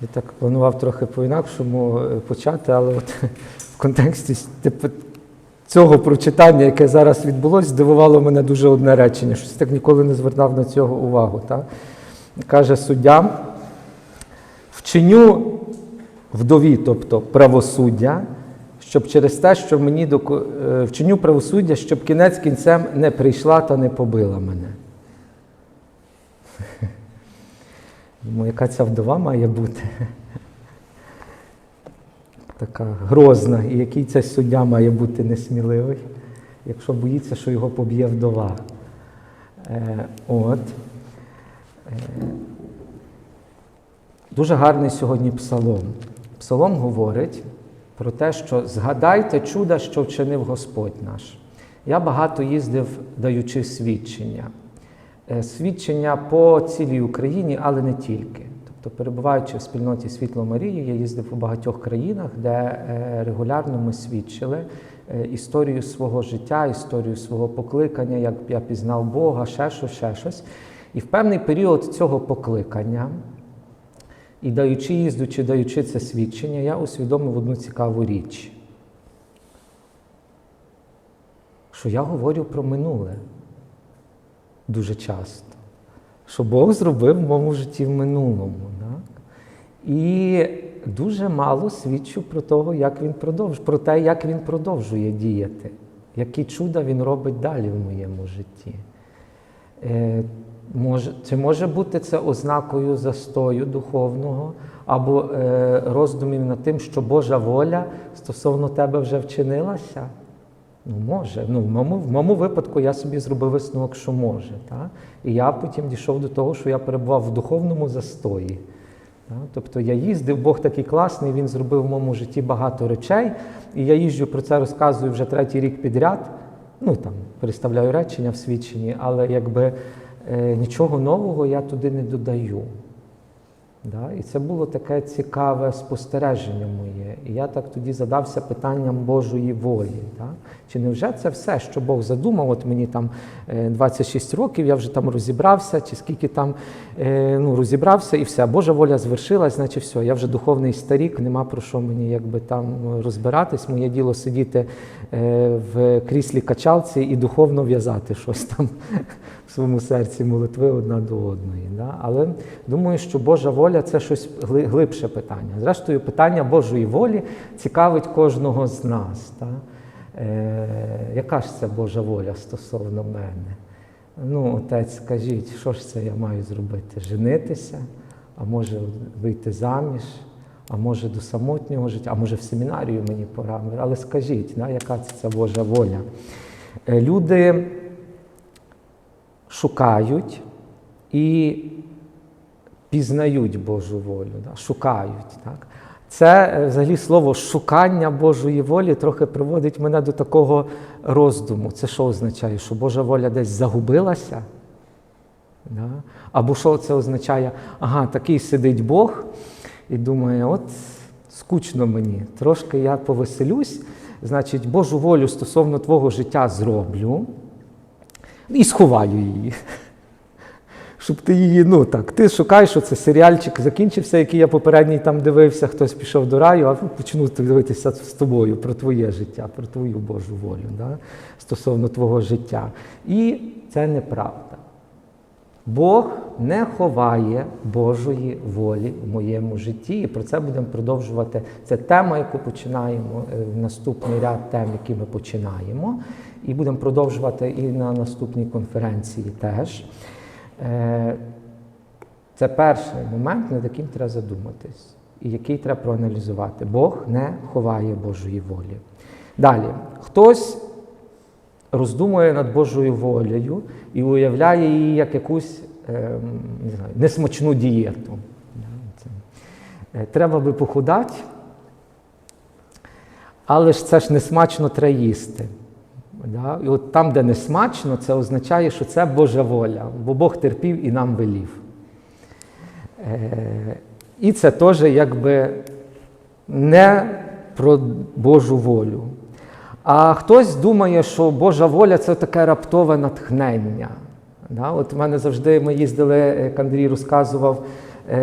Я так планував трохи по-інакшому е, почати, але от в контексті типу, цього прочитання, яке зараз відбулося, здивувало мене дуже одне речення. Щось так ніколи не звертав на цього увагу. Так? Каже суддя, вчиню вдові, тобто правосуддя, щоб через те, що мені доку- е, вчиню правосуддя, щоб кінець кінцем не прийшла та не побила мене. Думаю, яка ця вдова має бути? Така грозна, і який цей суддя має бути несміливий, якщо боїться, що його поб'є вдова. Е, от. Е, дуже гарний сьогодні псалом. Псалом говорить про те, що згадайте чуда, що вчинив Господь наш. Я багато їздив, даючи свідчення. Е, Свідчення по цілій Україні, але не тільки. Тобто, перебуваючи в спільноті Світло Марії, я їздив у багатьох країнах, де е, регулярно ми свідчили е, історію свого життя, історію свого покликання, як я пізнав Бога, ще щось, ще щось. І в певний період цього покликання, і даючи їздучи, даючи це свідчення, я усвідомив одну цікаву річ, що я говорю про минуле дуже часто, що Бог зробив в моєму житті в минулому. Так? І дуже мало свідчу про того, як він продовжує, про те, як він продовжує діяти, які чуда він робить далі в моєму житті. Е, може, чи може бути це ознакою застою духовного або е, роздумів над тим, що Божа воля стосовно тебе вже вчинилася? Ну, може. Ну, в, моєму, в моєму випадку я собі зробив висновок, що може. Так? І я потім дійшов до того, що я перебував в духовному застої. Так? Тобто я їздив, Бог такий класний, він зробив в моєму житті багато речей, і я їжджу про це розказую вже третій рік підряд. Ну там переставляю речення в свідченні, але якби е, нічого нового я туди не додаю. Да? І це було таке цікаве спостереження моє. І я так тоді задався питанням Божої волі. Да? Чи не вже це все, що Бог задумав? От мені там е, 26 років, я вже там розібрався, чи скільки там е, ну, розібрався, і все. Божа воля звершилась, значить все, я вже духовний старік, нема про що мені якби там розбиратись. Моє діло сидіти е, в кріслі качалці і духовно в'язати щось там своєму серці молитви одна до одної. Да? Але думаю, що Божа воля це щось глибше питання. Зрештою, питання Божої волі цікавить кожного з нас. Да? Е, яка ж це Божа воля стосовно мене? Ну, отець, скажіть, що ж це я маю зробити? Женитися, а може вийти заміж, а може до самотнього життя, а може в семінарію мені пора. Але скажіть, да, яка це Божа воля? Е, Люди шукають і пізнають Божу волю, да? шукають. Так? Це е, взагалі слово шукання Божої волі трохи приводить мене до такого роздуму. Це що означає? Що Божа воля десь загубилася? Да? Або що це означає? Ага, такий сидить Бог і думає, от скучно мені, трошки я повеселюсь, значить, Божу волю стосовно твого життя зроблю і сховаю її. Щоб ти її, ну так, ти шукаєш, що це серіальчик закінчився, який я попередній там дивився, хтось пішов до раю, а почну дивитися з тобою про твоє життя, про твою Божу волю, да? стосовно твого життя. І це неправда. Бог не ховає Божої волі в моєму житті, і про це будемо продовжувати. Це тема, яку починаємо е, в наступний ряд тем, які ми починаємо, і будемо продовжувати і на наступній конференції теж. Е, Це перший момент, над яким треба задуматись, і який треба проаналізувати. Бог не ховає Божої волі. Далі, хтось роздумує над Божою волею і уявляє її як якусь ем, не знаю, несмачну дієту. Е, Треба би похудати, але ж це ж не смачно треба їсти. Да? І от там, де не смачно, це означає, що це Божа воля, бо Бог терпів і нам велів. Е, і це теж якби не про Божу волю. А хтось думає, що Божа воля це таке раптове натхнення. Да? От в мене завжди ми їздили, як Андрій розказував,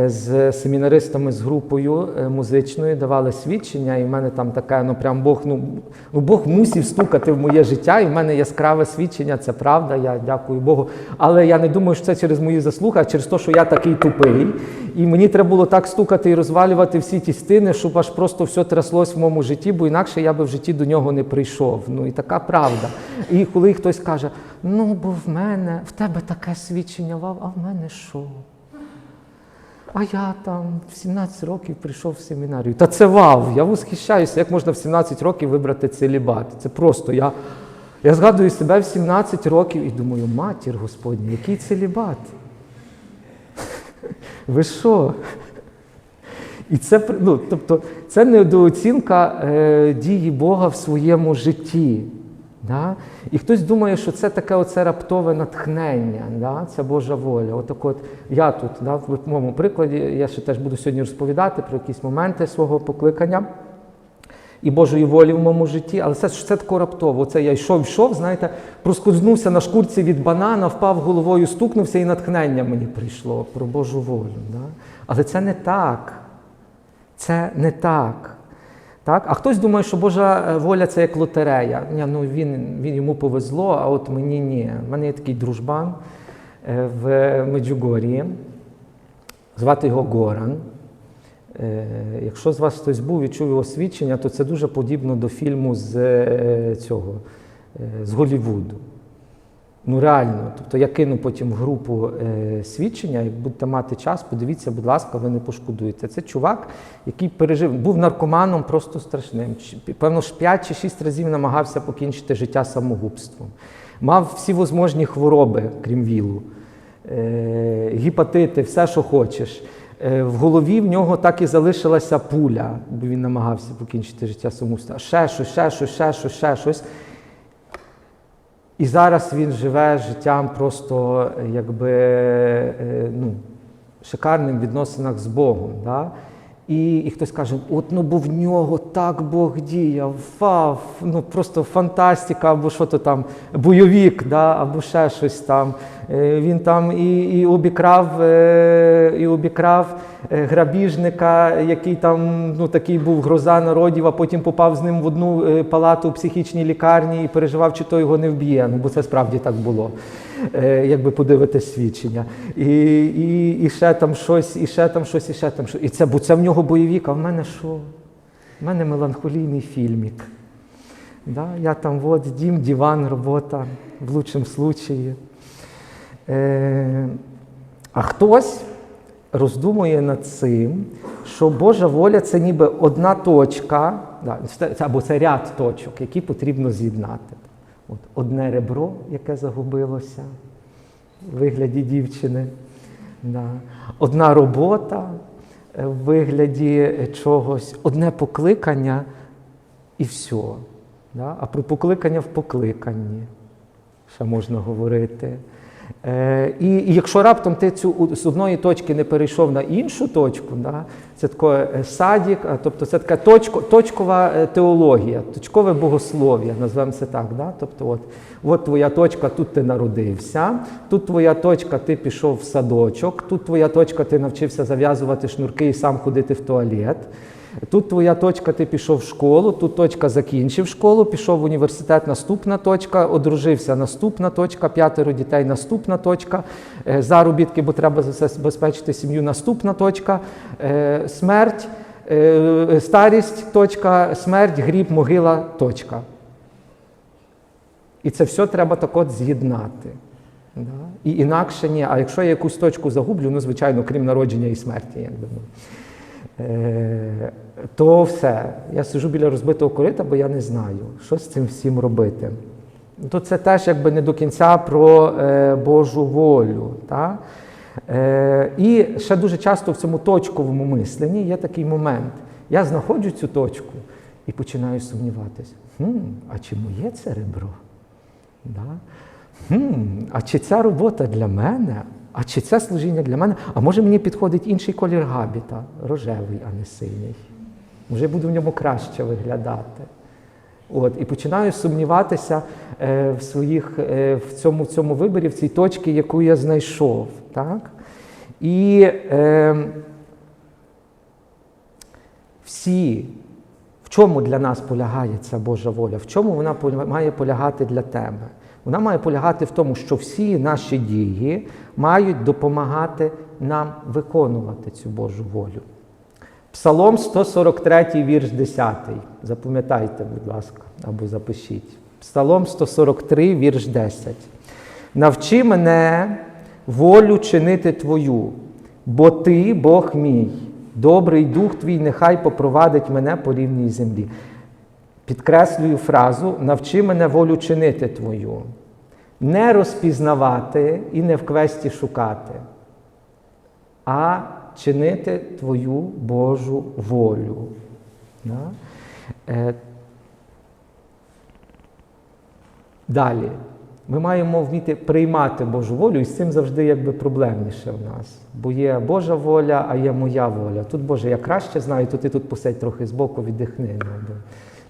з семінаристами з групою е, музичною, давали свідчення, і в мене там таке, ну прям Бог, ну, ну Бог мусів стукати в моє життя, і в мене яскраве свідчення, це правда, я дякую Богу. Але я не думаю, що це через мої заслуги, а через те, що я такий тупий. І мені треба було так стукати і розвалювати всі ті стіни, щоб аж просто все тряслось в моєму житті, бо інакше я би в житті до нього не прийшов. Ну і така правда. І коли хтось каже, ну бо в мене, в тебе таке свідчення, а в мене що? А я там в 17 років прийшов в семінарію. Та це вау! Я восхищаюся, як можна в 17 років вибрати целібат. Це просто я. Я згадую себе в 17 років і думаю, матір Господня, який целібат? Ви що? І це ну, тобто, це недооцінка е, дії Бога в своєму житті. Да? І хтось думає, що це таке оце раптове натхнення, да? це Божа воля. Отак от я тут, да, в моєму прикладі, я ще теж буду сьогодні розповідати про якісь моменти свого покликання і Божої волі в моєму житті, але це, це тако раптово. Оце я йшов, йшов, знаєте, проскользнувся на шкурці від банана, впав головою, стукнувся, і натхнення мені прийшло про Божу волю. Да? Але це не так. Це не так. Так? А хтось думає, що Божа е, воля це як лотерея. Ні, ну він, він йому повезло, а от мені ні. У мене є такий дружбан е, в Меджугорії, звати його Горан. Е, Якщо з вас хтось був і чув його свідчення, то це дуже подібно до фільму з цього, з Голлівуду. Ну реально, тобто я кину потім в групу е, свідчення, і будете мати час, подивіться, будь ласка, ви не пошкодуєте. Це чувак, який пережив, був наркоманом просто страшним. Певно, ж 5 чи 6 разів намагався покінчити життя самогубством. Мав всі возможні хвороби, крім вілу, е, гепатити, все, що хочеш. Е, В голові в нього так і залишилася пуля, бо він намагався покінчити життя самогубством. Ще щось, ще щось, ще щось, ще щось. І зараз він живе життям просто якби е, ну, шикарним відносинах з Богом. Да? І, і хтось каже, от ну бо в нього так Бог діяв, вау, ну просто фантастика, або що то там, бойовік, да? або ще щось там. Е, Він там і, і обікрав, е, і обікрав е, грабіжника, який там ну, такий був гроза народів, а потім попав з ним в одну палату в психічній лікарні і переживав, чи то його не вб'є. Ну, бо це справді так було, якби подивитись свідчення. І, і, і ще там щось, і ще там щось, і ще там щось. І це, бо це в нього бойовік, а в мене що? В мене меланхолійний фільмік. Да? Я там от, дім, диван, робота в лучшому случаї. Е, а хтось роздумує над цим, що Божа воля це ніби одна точка, або це ряд точок, які потрібно з'єднати. От одне ребро, яке загубилося в вигляді дівчини, да. одна робота е, в вигляді чогось, одне покликання і все. Да? А про покликання в покликанні ще можна говорити. Е, і, і якщо раптом ти цю з одної точки не перейшов на іншу точку, да, це таке садік, тобто це така точко, точкова е, теологія, точкове богослов'я, назвемо це так. Да? Тобто, от, от твоя точка, тут ти народився, тут твоя точка, ти пішов в садочок, тут твоя точка, ти навчився зав'язувати шнурки і сам ходити в туалет. Тут твоя точка, ти пішов в школу, тут точка закінчив школу, пішов в університет, наступна точка, одружився, наступна точка, п'ятеро дітей, наступна точка, е, заробітки, бо треба забезпечити сім'ю, наступна точка, е, смерть, е, старість, точка, смерть, гріб, могила, точка. І це все треба так от з'єднати. Да? І інакше ні. А якщо я якусь точку загублю, ну, звичайно, крім народження і смерті, якби. Ну. Е, то все. Я сижу біля розбитого корита, бо я не знаю, що з цим всім робити. То це теж якби не до кінця про е, Божу волю. Та? Е, і ще дуже часто в цьому точковому мисленні є такий момент. Я знаходжу цю точку і починаю сумніватися. Хм, а чи моє це ребро? Да? Хм, а чи ця робота для мене? А чи це служіння для мене? А може мені підходить інший колір габіта, рожевий, а не синій. Може, буду в ньому краще виглядати. От, і починаю сумніватися е, в своїх, е, в, цьому, в цьому виборі, в цій точці, яку я знайшов. Так? І е, всі, в чому для нас полягає ця Божа воля? В чому вона має полягати для тебе? Вона має полягати в тому, що всі наші дії мають допомагати нам виконувати цю Божу волю. Псалом 143, вірш 10. Запам'ятайте, будь ласка, або запишіть. Псалом 143, вірш 10. Навчи мене волю чинити Твою, бо Ти, Бог мій, добрий дух Твій, нехай попровадить мене по рівній землі. Підкреслюю фразу навчи мене волю чинити Твою. Не розпізнавати і не в квесті шукати, а чинити Твою Божу волю. Да? Е, Далі. Ми маємо вміти приймати Божу волю, і з цим завжди якби проблемніше в нас. Бо є Божа воля, а є моя воля. Тут, Боже, я краще знаю, то ти тут посидь трохи збоку, віддихни. Ну, бо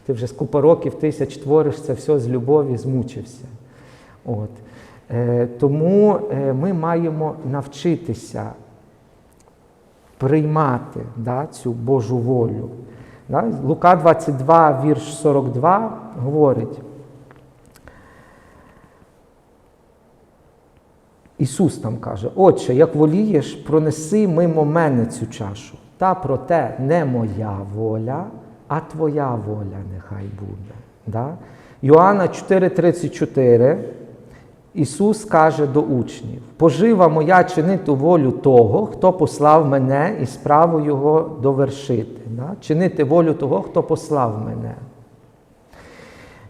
ти вже з купа років, тисяч твориш це все з любові, змучився. От. Е, тому е, ми маємо навчитися приймати да, цю Божу волю. Да? Лука 22, вірш 42 говорить. Ісус там каже, Отче, як волієш, пронеси мимо мене цю чашу. Та проте не моя воля, а Твоя воля нехай буде. Да? Йоанна 4,34 Ісус каже до учнів: Пожива моя чинити волю того, хто послав мене і справу Його довершити. Да? Чинити волю того, хто послав мене.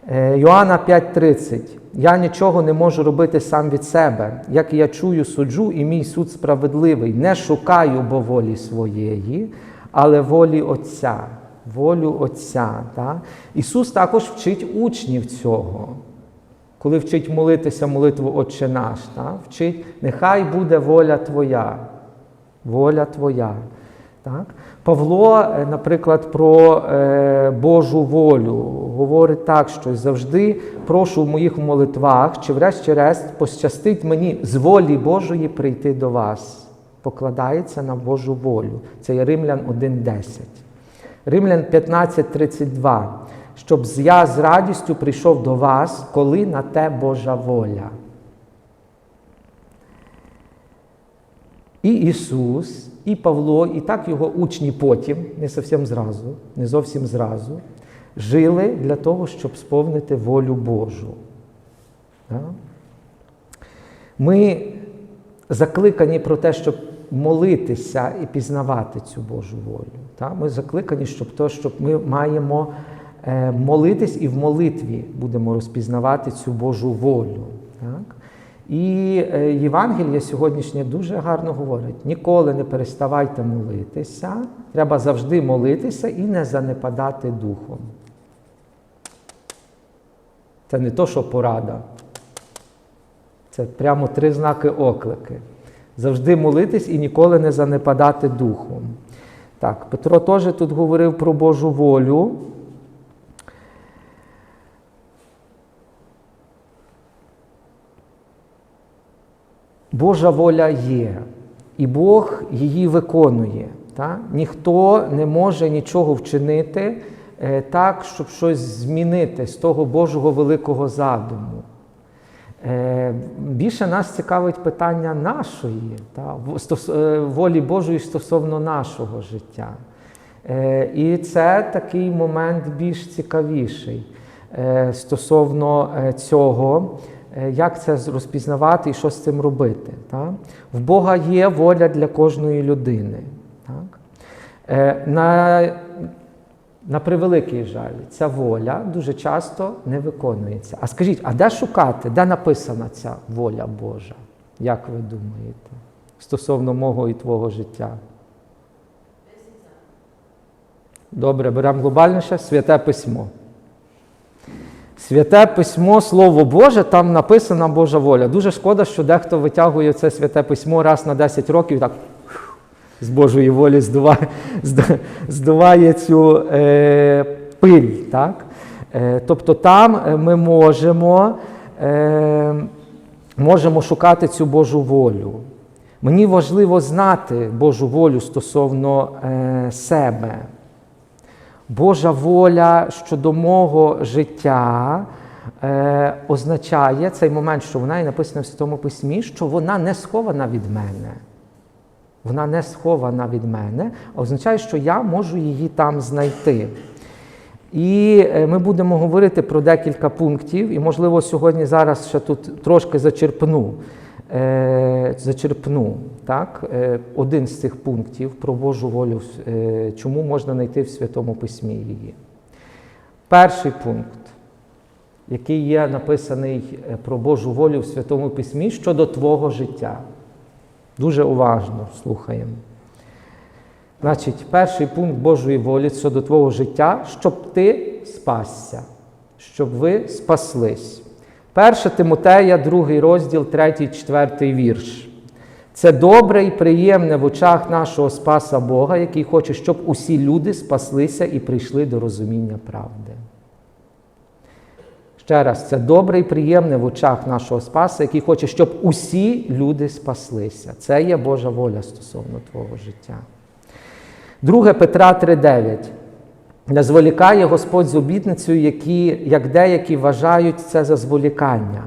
Е, Йоанна 5:30. Я нічого не можу робити сам від себе. Як я чую, суджу, і мій суд справедливий. Не шукаю бо волі своєї, але волі Отця. Волю Отця. Так? Ісус також вчить учнів цього. Коли вчить молитися молитву Отче наш, так? вчить, нехай буде воля Твоя. Воля Твоя. Так? Павло, е, наприклад, про е, Божу волю говорить так, що завжди прошу в моїх молитвах, чи врешті-решт пощастить мені з волі Божої прийти до вас. Покладається на Божу волю. Це є Римлян 1.10. Римлян 15.32. Щоб я з радістю прийшов до вас, коли на те Божа воля. І Ісус, і Павло, і так його учні потім, не зовсім зразу, не зовсім зразу, жили для того, щоб сповнити волю Божу. Ми закликані про те, щоб молитися і пізнавати цю Божу волю. Ми закликані, щоб то, щоб ми маємо молитись і в молитві будемо розпізнавати цю Божу волю. Так? І е, Євангеліє сьогоднішнє дуже гарно говорить: ніколи не переставайте молитися, треба завжди молитися і не занепадати духом. Це не то, що порада. Це прямо три знаки оклики. Завжди молитись і ніколи не занепадати духом. Так, Петро теж тут говорив про Божу волю. Божа воля є, і Бог її виконує. Так? Ніхто не може нічого вчинити е, так, щоб щось змінити з того Божого великого задуму. Е, Більше нас цікавить питання нашої, та, е, волі Божої стосовно нашого життя. І це такий момент більш цікавіший стосовно цього, як це розпізнавати і що з цим робити. Так? В Бога є воля для кожної людини. Так? Е, На, на превеликий жаль, ця воля дуже часто не виконується. А скажіть, а де шукати, де написана ця воля Божа? Як ви думаєте? Стосовно мого і твого життя? Добре, беремо глобальніше святе письмо. Святе письмо, Слово Боже, там написана Божа воля. Дуже шкода, що дехто витягує це святе письмо раз на 10 років і так з Божої волі здуває, здуває цю е, пиль. Так? Е, тобто там е, ми можемо, е, можемо шукати цю Божу волю. Мені важливо знати Божу волю стосовно е, себе. Божа воля щодо мого життя е, означає цей момент, що вона і написана в Святому Письмі, що вона не схована від мене. Вона не схована від мене, а означає, що я можу її там знайти. І е, ми будемо говорити про декілька пунктів, і, можливо, сьогодні зараз ще тут трошки зачерпну. Е, зачерпну так, е, один з цих пунктів про Божу волю, е, чому можна знайти в Святому Письмі її. Перший пункт, який є написаний про Божу волю в Святому Письмі щодо твого життя. Дуже уважно слухаємо. Значить, перший пункт Божої волі щодо твого життя, щоб ти спасся, щоб ви спаслись. 1 Тимотея, 2 розділ, 3, 4 вірш. Це добре і приємне в очах нашого Спаса Бога, який хоче, щоб усі люди спаслися і прийшли до розуміння правди. Ще раз, це добре і приємне в очах нашого Спаса, який хоче, щоб усі люди спаслися. Це є Божа воля стосовно твого життя. 2 Петра 3,9. Не зволікає Господь з обітницею, які, як деякі вважають це за зволікання,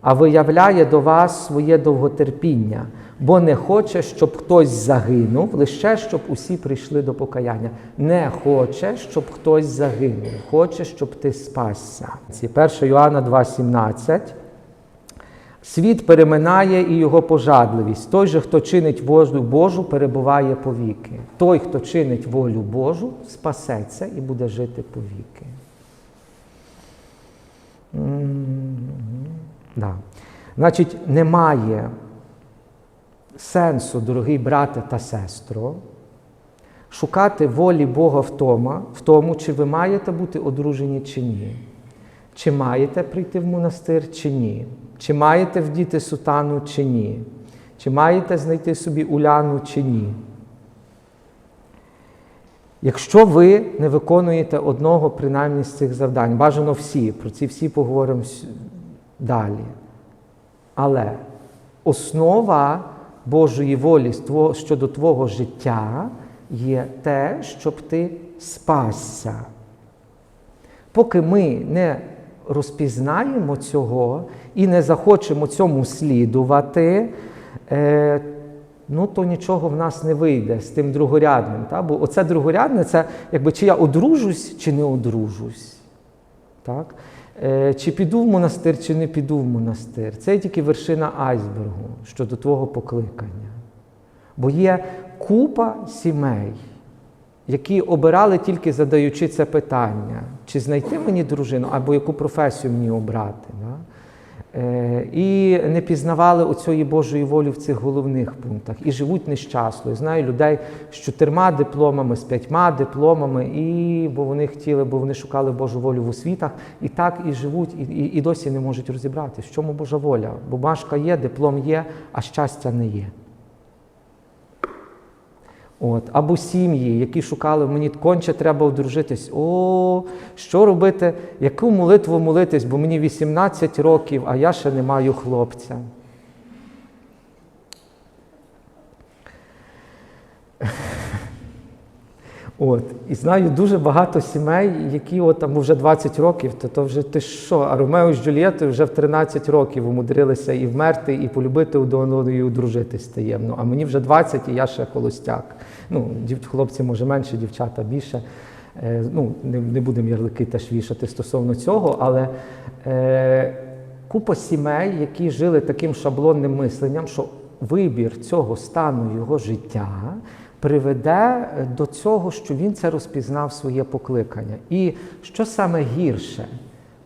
а виявляє до вас своє довготерпіння, бо не хоче, щоб хтось загинув, лише щоб усі прийшли до покаяння. Не хоче, щоб хтось загинув, хоче, щоб ти спасся. Ці 1 Йоанна 2,17. Світ переминає і його пожадливість. Той же, хто чинить волю Божу, перебуває повіки. Той, хто чинить волю Божу, спасеться і буде жити повіки. М, Да. Значить, немає сенсу, дорогий брате та сестро, шукати волі Бога в тому, в тому, чи ви маєте бути одружені чи ні. Чи маєте прийти в монастир, чи ні? Чи маєте вдіти сутану, чи ні? Чи маєте знайти собі уляну, чи ні? Якщо ви не виконуєте одного принаймні з цих завдань, бажано всі, про ці всі поговоримо далі. Але основа Божої волі щодо твого життя є те, щоб ти спасся. Поки ми не розпізнаємо цього і не захочемо цьому слідувати, е, ну то нічого в нас не вийде з тим другорядним. Та? Бо оце другорядне це якби чи я одружусь, чи не одружусь. Так? Е, чи піду в монастир, чи не піду в монастир. Це тільки вершина айсбергу щодо твого покликання. Бо є купа сімей, які обирали тільки задаючи це питання, чи знайти мені дружину, або яку професію мені обрати. Да? Е, і не пізнавали оцієї Божої волі в цих головних пунктах. І живуть нещасно. Я знаю людей з чотирма дипломами, з п'ятьма дипломами, і, бо вони хотіли, бо вони шукали Божу волю в освітах, і так і живуть, і, і, і досі не можуть розібратися, в чому Божа воля. Бо башка є, диплом є, а щастя не є. От, або сім'ї, які шукали, мені конче треба одружитись. О, що робити, яку молитву молитись, бо мені 18 років, а я ще не маю хлопця. От, і знаю дуже багато сімей, які от там вже 20 років, то, то вже ти що, а Ромео з Джульєтою вже в 13 років умудрилися і вмерти, і полюбити одного, і одружитись таємно. А мені вже 20, і я ще холостяк. Ну, хлопці, може, менше, дівчата більше. Е, ну, не, не будемо ярлики теж вішати стосовно цього, але е, купа сімей, які жили таким шаблонним мисленням, що вибір цього стану його життя приведе до цього, що він це розпізнав своє покликання. І що саме гірше,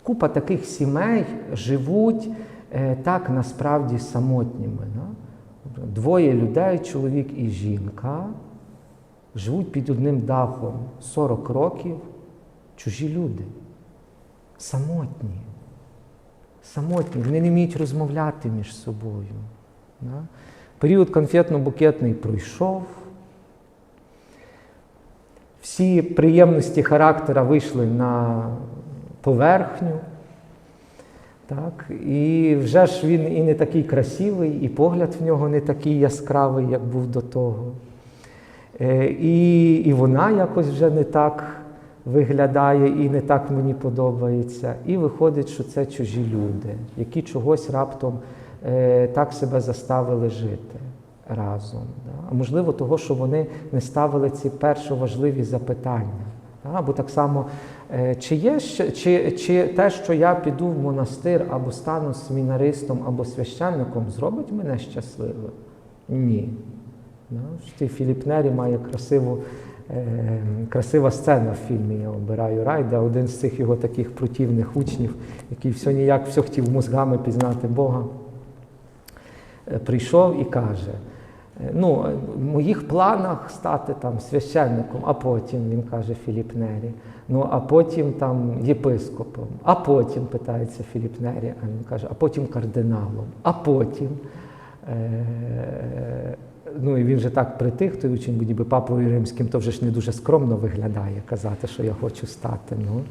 купа таких сімей живуть е, так насправді самотніми. Да? Двоє людей, чоловік і жінка, живуть під одним дахом 40 років, чужі люди, самотні. Самотні, вони не вміють розмовляти між собою. Да? Період конфетно-букетний пройшов. Всі приємності характера вийшли на поверхню. Так? І вже ж він і не такий красивий, і погляд в нього не такий яскравий, як був до того. Е, І, і вона якось вже не так виглядає і не так мені подобається. І виходить, що це чужі люди, які чогось раптом е, так себе заставили жити разом. А можливо, того, що вони не ставили ці перші важливі запитання. Або так само, е, чи є чи, чи те, що я піду в монастир або стану семінаристом або священником, зробить мене щасливим? Ні. Да? Філіп Нері має красиву, е, красива сцена в фільмі Я обираю рай, де один з цих його таких противних учнів, який все ніяк все хотів мозгами пізнати Бога, е, прийшов і каже. е, Ну, е, в моїх планах стати там священником, а потім, він каже Філіп Нері, ну а потім там єпископом, а потім питається Філіп Нері, а він каже, а потім кардиналом, а потім. Е, ну і він же так притих, той учень, ніби папою римським, то вже ж не дуже скромно виглядає казати, що я хочу стати. Ну.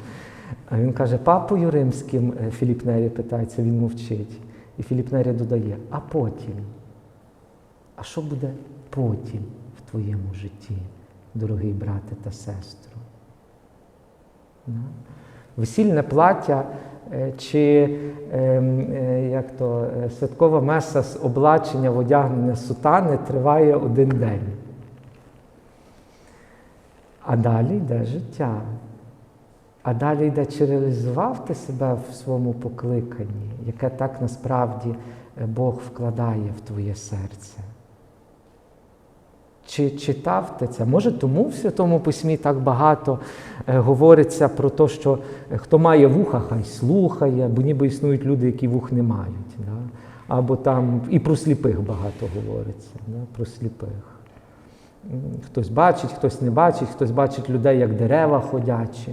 А він каже, папою римським е, Філіп Нері питається, він мовчить. І Філіп Нері додає, а потім. А що буде потім в твоєму житті, дорогий брате та сестро? Ну. Весільне плаття чи ем, е, як то, е, святкова меса з облачення в одягнення сутани триває один день. А далі йде життя. А далі йде, чи реалізував ти себе в своєму покликанні, яке так насправді е, Бог вкладає в твоє серце. Чи читав ти це? Може, тому в Святому Письмі так багато е, говориться про те, що е, хто має вуха, хай слухає, бо ніби існують люди, які вух не мають. Да? Або там і про сліпих багато говориться, да? про сліпих. Хтось бачить, хтось не бачить, хтось бачить людей як дерева ходячі.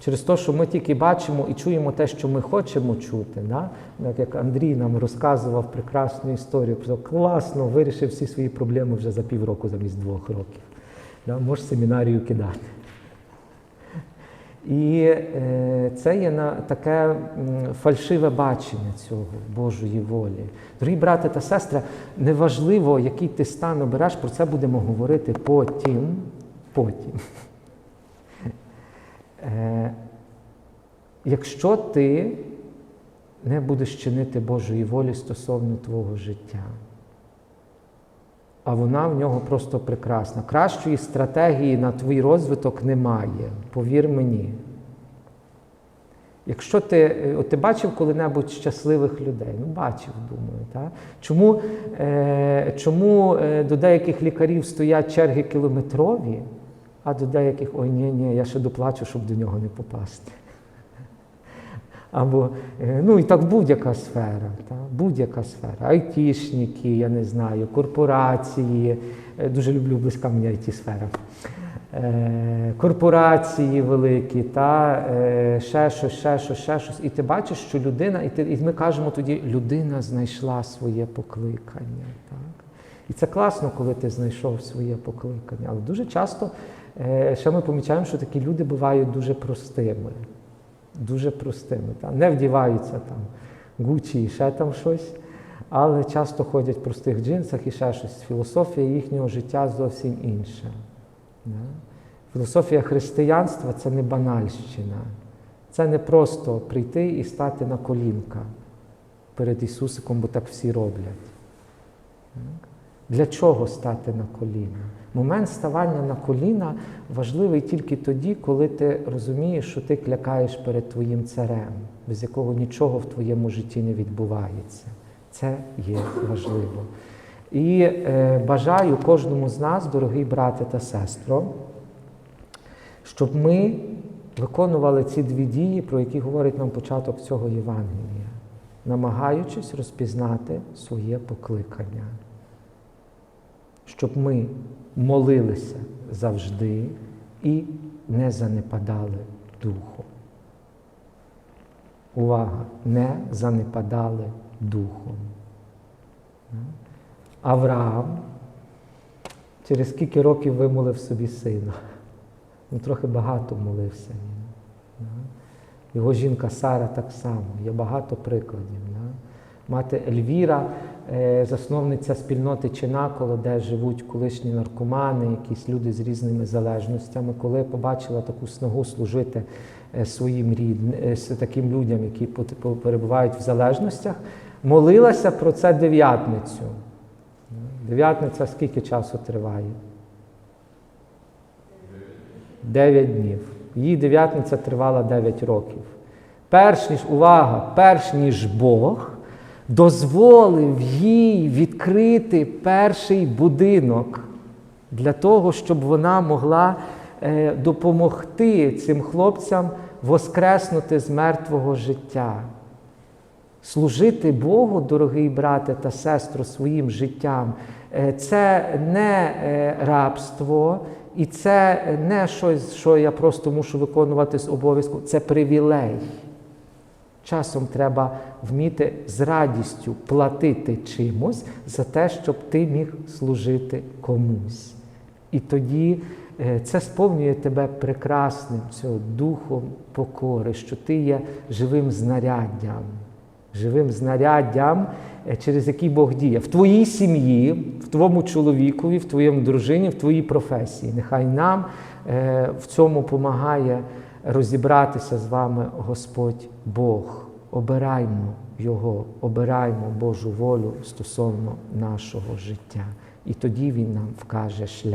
Через те, що ми тільки бачимо і чуємо те, що ми хочемо чути. Да? Як Андрій нам розказував прекрасну історію, про класно вирішив всі свої проблеми вже за півроку замість двох років. Да? Можеш семінарію кидати. І е, це є на таке фальшиве бачення цього Божої волі. Дорогі брати та сестри, неважливо, який ти стан обереш, про це будемо говорити потім. потім. Е, якщо ти не будеш чинити Божої волі стосовно твого життя, а вона в нього просто прекрасна. Кращої стратегії на твій розвиток немає, повір мені. Якщо ти, е, от ти бачив коли-небудь щасливих людей, ну бачив, думаю. Так? Чому, е, чому е, до деяких лікарів стоять черги кілометрові, а до деяких ой, ні, ні, я ще доплачу, щоб до нього не попасти. Або, е, ну і так будь-яка сфера, будь-яка сфера. Айтішники, я не знаю, корпорації. Е, Дуже люблю близька мені айті-сфера. Е, Корпорації великі, та ще щось, ще щось, ще щось. І ти бачиш, що людина, і, ти, і ми кажемо тоді, людина знайшла своє покликання. Так? І це класно, коли ти знайшов своє покликання. Але дуже часто ще ми помічаємо, що такі люди бувають дуже простими дуже простими. Та? Не вдіваються там гучі і ще там щось, але часто ходять в простих джинсах і ще щось. Філософія їхнього життя зовсім інша. Філософія християнства це не банальщина. Це не просто прийти і стати на колінка перед Ісусиком, бо так всі роблять. Для чого стати на коліна? Момент ставання на коліна важливий тільки тоді, коли ти розумієш, що ти клякаєш перед твоїм царем, без якого нічого в твоєму житті не відбувається. Це є важливо. І е, бажаю кожному з нас, дорогий брате та сестро, щоб ми виконували ці дві дії, про які говорить нам початок цього Євангелія, намагаючись розпізнати своє покликання щоб ми молилися завжди і не занепадали духом. Увага! Не занепадали духом. Авраам через скільки років вимолив собі сина. Ну, трохи багато молився. Його жінка Сара так само. Є багато прикладів. Мати Ельвіра, е, засновниця спільноти Чинаколо, де живуть колишні наркомани, якісь люди з різними залежностями, коли побачила таку снагу служити е, своїм рідним, таким людям, які перебувають в залежностях, молилася про це дев'ятницю. Дев'ятниця скільки часу триває? Дев'ять днів. Її дев'ятниця тривала 9 років. Перш ніж, увага, перш ніж Бог дозволив їй відкрити перший будинок для того, щоб вона могла е, допомогти цим хлопцям воскреснути з мертвого життя. Служити Богу, дорогий брате та сестро, своїм життям е, це не е, рабство, і це не щось, що я просто мушу виконувати з обов'язку, це привілей. Часом треба вміти з радістю платити чимось за те, щоб ти міг служити комусь. І тоді е, це сповнює тебе прекрасним цього духом покори, що ти є живим знаряддям, живим знаряддям, е, через який Бог діє в твоїй сім'ї, в твоєму чоловікові, в твоєму дружині, в твоїй професії. Нехай нам е, в цьому допомагає розібратися з вами Господь Бог. Обираймо Його, обираймо Божу волю стосовно нашого життя. І тоді Він нам вкаже шлях.